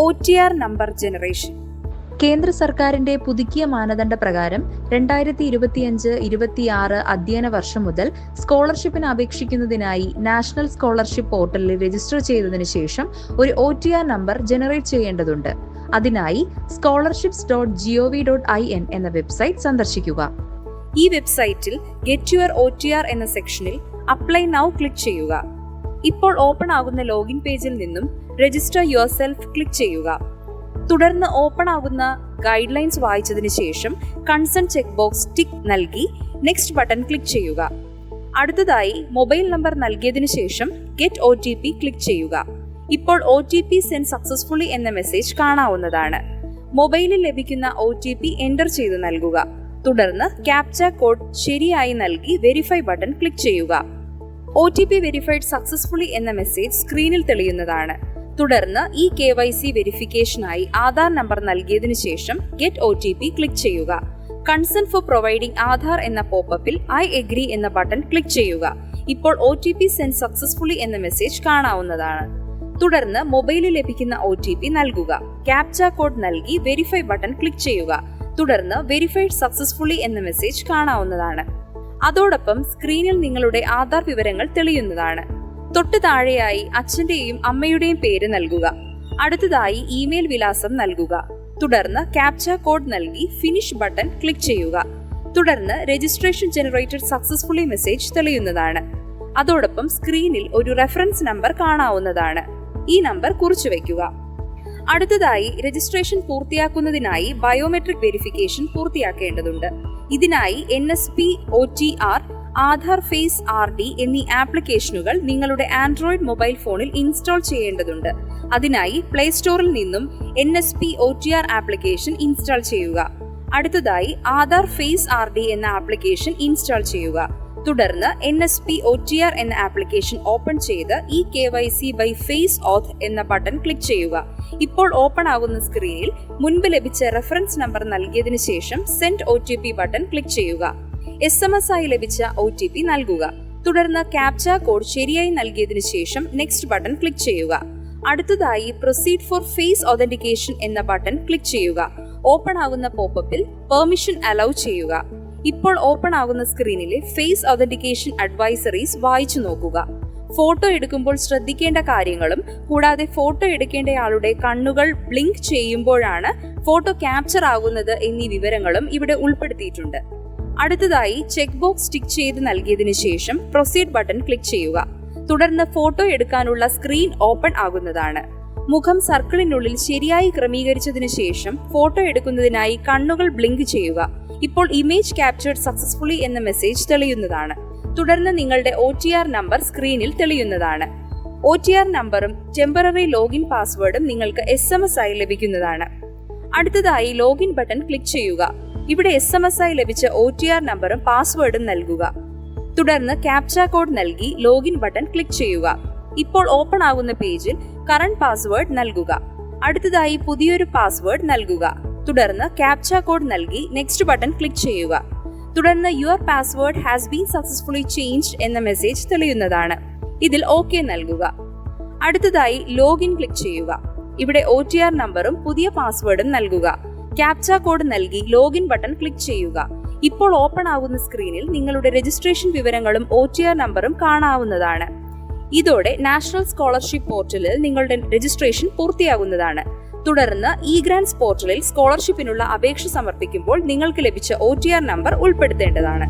O T R number generation. കേന്ദ്ര സർക്കാരിന്റെ പുതുക്കിയ മാനദണ്ഡ പ്രകാരം രണ്ടായിരത്തി ഇരുപത്തിയഞ്ച് ഇരുപത്തിയാറ് അധ്യയന വർഷം മുതൽ സ്കോളർഷിപ്പിന് അപേക്ഷിക്കുന്നതിനായി നാഷണൽ സ്കോളർഷിപ്പ് പോർട്ടലിൽ രജിസ്റ്റർ ചെയ്തതിനു ശേഷം ഒരു O T R number generate ചെയ്യേണ്ടതുണ്ട്. അതിനായി scholarships dot GOV dot I N എന്ന വെബ്സൈറ്റ് സന്ദർശിക്കുക. ഈ വെബ്സൈറ്റിൽ get your O T R എന്ന സെക്ഷനിൽ അപ്ലൈ നൗ ക്ലിക്ക് ചെയ്യുക. ഇപ്പോൾ ഓപ്പൺ ആകുന്ന ലോഗിൻ പേജിൽ നിന്നും രജിസ്റ്റർ യുവർ സെൽഫ് ക്ലിക്ക് ചെയ്യുക. തുടർന്ന് ഓപ്പൺ ആകുന്ന ഗൈഡ് ലൈൻസ് വായിച്ചതിന് ശേഷം കൺസേൺ ചെക്ക് ബോക്സ് ടിക്ക് നൽകി നെക്സ്റ്റ് ബട്ടൺ ക്ലിക്ക് ചെയ്യുക. അടുത്തതായി മൊബൈൽ നമ്പർ നൽകിയതിനു ശേഷം get O T P click ചെയ്യുക. ഇപ്പോൾ O T P send successfully എന്ന മെസ്സേജ് കാണാവുന്നതാണ്. മൊബൈലിൽ ലഭിക്കുന്ന ഒ ടി പി എന്റർ ചെയ്ത് നൽകുക. തുടർന്ന് ക്യാപ്ച കോഡ് ശരിയായി നൽകി വെരിഫൈ ബട്ടൺ ക്ലിക്ക് ചെയ്യുക. O T P verified successfully എന്ന മെസ്സേജ് സ്ക്രീനിൽ തെളിയുന്നതാണ്. തുടർന്ന് ഈ കെ വൈ സി വെരിഫിക്കേഷനായി ആധാർ നമ്പർ നൽകിയതിനു ശേഷം get O T P click ചെയ്യുക. കൺസൺ ഫോർ പ്രൊവൈഡിംഗ് ആധാർ എന്ന പോപ്പപ്പിൽ ഐ എഗ്രി എന്ന ബട്ടൺ ക്ലിക്ക് ചെയ്യുക. ഇപ്പോൾ O T P send successfully എന്ന മെസ്സേജ് കാണാവുന്നതാണ്. തുടർന്ന് മൊബൈലിൽ ലഭിക്കുന്ന ഒ ടി പി നൽകുക. ക്യാപ്ച കോഡ് നൽകി വെരിഫൈ ബട്ടൺ ക്ലിക്ക് ചെയ്യുക. തുടർന്ന് വെരിഫൈഡ് സക്സസ്ഫുള്ളി എന്ന മെസ്സേജ് കാണാവുന്നതാണ്. അതോടൊപ്പം സ്ക്രീനിൽ നിങ്ങളുടെ ആധാർ വിവരങ്ങൾ തെളിയുന്നതാണ്. തൊട്ടു താഴെയായി അച്ഛന്റെയും അമ്മയുടെയും പേര് നൽകുക. അടുത്തതായി ഇമെയിൽ വിലാസം നൽകുക. തുടർന്ന് ക്യാപ്ച കോഡ് നൽകി ഫിനിഷ് ബട്ടൺ ക്ലിക്ക് ചെയ്യുക. തുടർന്ന് രജിസ്ട്രേഷൻ ജനറേറ്റഡ് സക്സസ്ഫുള്ളി മെസ്സേജ് തെളിയുന്നതാണ്. അതോടൊപ്പം സ്ക്രീനിൽ ഒരു റെഫറൻസ് നമ്പർ കാണാവുന്നതാണ്. ഈ നമ്പർ കുറിച്ചു വയ്ക്കുക അടുത്തതായി രജിസ്ട്രേഷൻ പൂർത്തിയാക്കുന്നതിനായി ബയോമെട്രിക് വെരിഫിക്കേഷൻ പൂർത്തിയാക്കേണ്ടതുണ്ട്. ഇതിനായി N S P O T R Aadhaar face R D എന്നീ ആപ്ലിക്കേഷനുകൾ നിങ്ങളുടെ ആൻഡ്രോയിഡ് മൊബൈൽ ഫോണിൽ ഇൻസ്റ്റാൾ ചെയ്യേണ്ടതുണ്ട്. അതിനായി പ്ലേ സ്റ്റോറിൽ നിന്നും N S P O T R application install ചെയ്യുക. അടുത്തതായി ആധാർ ഫേസ് ആർ ഡി എന്ന ആപ്ലിക്കേഷൻ ഇൻസ്റ്റാൾ ചെയ്യുക. തുടർന്ന് N S P O T R എന്ന ആപ്ലിക്കേഷൻ ഓപ്പൺ ചെയ്ത് E K Y C by face auth എന്ന ബട്ടൺ ക്ലിക്ക് ചെയ്യുക. ഇപ്പോൾ ഓപ്പൺ ആകുന്ന സ്ക്രീനിൽ മുൻപ് ലഭിച്ച റെഫറൻസ് നമ്പർ നൽകിയതിനു ശേഷം send O T P button click ചെയ്യുക. എസ് എം എസ് ആയി ലഭിച്ച ഒ ടി പി നൽകുക. തുടർന്ന് ക്യാപ്ച കോഡ് ശരിയായി നൽകിയതിനു ശേഷം നെക്സ്റ്റ് ബട്ടൺ ക്ലിക്ക് ചെയ്യുക. അടുത്തതായി പ്രൊസീഡ് ഫോർ ഫേസ് ഒതന്റിക്കേഷൻ എന്ന ബട്ടൺ ക്ലിക്ക് ചെയ്യുക. ഓപ്പൺ ആകുന്ന പോപ്പപ്പിൽ പെർമിഷൻ അലൗ ചെയ്യുക. ഇപ്പോൾ ഓപ്പൺ ആകുന്ന സ്ക്രീനിലെ ഫേസ് ഒതന്റിക്കേഷൻ അഡ്വൈസറീസ് വായിച്ചു നോക്കുക. ഫോട്ടോ എടുക്കുമ്പോൾ ശ്രദ്ധിക്കേണ്ട കാര്യങ്ങളും കൂടാതെ ഫോട്ടോ എടുക്കേണ്ടയാളുടെ കണ്ണുകൾ ബ്ലിങ്ക് ചെയ്യുമ്പോഴാണ് ഫോട്ടോ ക്യാപ്ചർ ആകുന്നത് എന്നീ വിവരങ്ങളും ഇവിടെ ഉൾപ്പെടുത്തിയിട്ടുണ്ട്. അടുത്തതായി ചെക്ക് ബോക്സ് ടിക്ക് ചെയ്ത് നൽകിയതിനു ശേഷം പ്രൊസീഡ് ബട്ടൺ ക്ലിക്ക് ചെയ്യുക. തുടർന്ന് ഫോട്ടോ എടുക്കാനുള്ള സ്ക്രീൻ ഓപ്പൺ ആകുന്നതാണ്. മുഖം സർക്കിളിനുള്ളിൽ ശരിയായി ക്രമീകരിച്ചതിനു ശേഷം ഫോട്ടോ എടുക്കുന്നതിനായി കണ്ണുകൾ ബ്ലിങ്ക് ചെയ്യുക. ഇപ്പോൾ ഇമേജ് ക്യാപ്ചേർഡ് സക്സസ്ഫുള്ളി എന്ന മെസ്സേജ് തെളിയുന്നതാണ്. തുടർന്ന് നിങ്ങളുടെ ഒ നമ്പർ സ്ക്രീനിൽ തെളിയുന്നതാണ്. ഒ നമ്പറും ടെമ്പററി ലോഗിൻ പാസ്വേഡും നിങ്ങൾക്ക് എസ് ആയി ലഭിക്കുന്നതാണ്. അടുത്തതായി ലോഗിൻ ബട്ടൺ ക്ലിക്ക് ചെയ്യുക. ഇവിടെ എസ് എം എസ് ആയി ലഭിച്ച ഒ ടി ആർ നമ്പറും പാസ്വേഡും നൽകുക. തുടർന്ന് ക്യാപ്ച കോഡ് നൽകി ലോഗിൻ ബട്ടൺ ക്ലിക്ക് ചെയ്യുക. ഇപ്പോൾ ഓപ്പൺ ആകുന്ന പേജിൽ കറണ്ട് പാസ്വേഡ് നൽകുക. അടുത്തതായി പുതിയൊരു പാസ്വേഡ് നൽകുക. തുടർന്ന് ക്യാപ്ച കോഡ് നൽകി നെക്സ്റ്റ് ബട്ടൺ ക്ലിക്ക് ചെയ്യുക. തുടർന്ന് your password has been successfully change എന്ന മെസ്സേജ് തെളിയുന്നതാണ്. ഇതിൽ ഓക്കെ നൽകുക. അടുത്തതായി ലോഗിൻ ക്ലിക്ക് ചെയ്യുക. ഇവിടെ ഒ ടി ആർ നമ്പറും പുതിയ പാസ്വേഡും നൽകുക. ക്യാപ്ച കോഡ് നൽകി ലോഗിൻ ബട്ടൺ ക്ലിക്ക് ചെയ്യുക. ഇപ്പോൾ ഓപ്പൺ ആകുന്ന സ്ക്രീനിൽ നിങ്ങളുടെ രജിസ്ട്രേഷൻ വിവരങ്ങളും ഒ ടി ആർ നമ്പറും കാണാവുന്നതാണ്. ഇതോടെ നാഷണൽ സ്കോളർഷിപ്പ് പോർട്ടലിൽ നിങ്ങളുടെ രജിസ്ട്രേഷൻ പൂർത്തിയാകുന്നതാണ്. തുടർന്ന് ഇ ഗ്രാൻഡ്സ് പോർട്ടലിൽ സ്കോളർഷിപ്പിനുള്ള അപേക്ഷ സമർപ്പിക്കുമ്പോൾ നിങ്ങൾക്ക് ലഭിച്ച ഒ നമ്പർ ഉൾപ്പെടുത്തേണ്ടതാണ്.